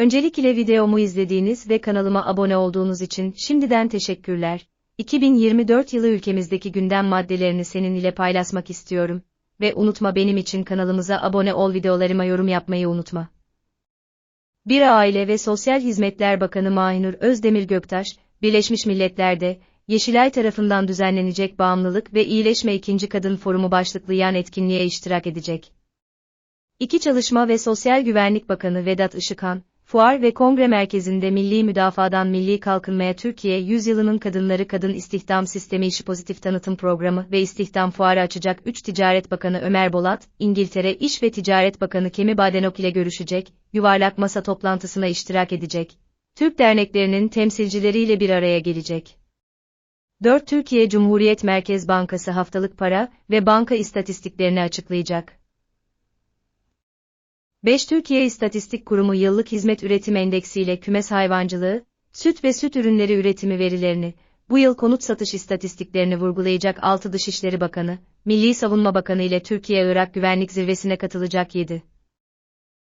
Öncelikle videomu izlediğiniz ve kanalıma abone olduğunuz için şimdiden teşekkürler. 2024 yılı ülkemizdeki gündem maddelerini seninle paylaşmak istiyorum. Ve unutma benim için kanalımıza abone ol videolarıma yorum yapmayı unutma. Bir Aile ve Sosyal Hizmetler Bakanı Mahinur Özdemir Göktaş, Birleşmiş Milletler'de, Yeşilay tarafından düzenlenecek Bağımlılık ve İyileşme 2. Kadın Forumu başlıklı yan etkinliğe iştirak edecek. İki Çalışma ve Sosyal Güvenlik Bakanı Vedat Işıkhan, Fuar ve Kongre Merkezi'nde Milli Müdafadan Milli Kalkınmaya Türkiye Yüzyılının Kadınları Kadın İstihdam Sistemi İşi Pozitif Tanıtım Programı ve İstihdam Fuarı açacak 3 Ticaret Bakanı Ömer Bolat, İngiltere İş ve Ticaret Bakanı Kemi Badenoch ile görüşecek, yuvarlak masa toplantısına iştirak edecek. Türk derneklerinin temsilcileriyle bir araya gelecek. 4 Türkiye Cumhuriyet Merkez Bankası haftalık para ve banka istatistiklerini açıklayacak. 5 Türkiye İstatistik Kurumu yıllık hizmet üretim endeksi ile kümes hayvancılığı, süt ve süt ürünleri üretimi verilerini, bu yıl konut satış istatistiklerini vurgulayacak 6 Dışişleri Bakanı, Milli Savunma Bakanı ile Türkiye-Irak Güvenlik Zirvesi'ne katılacak 7.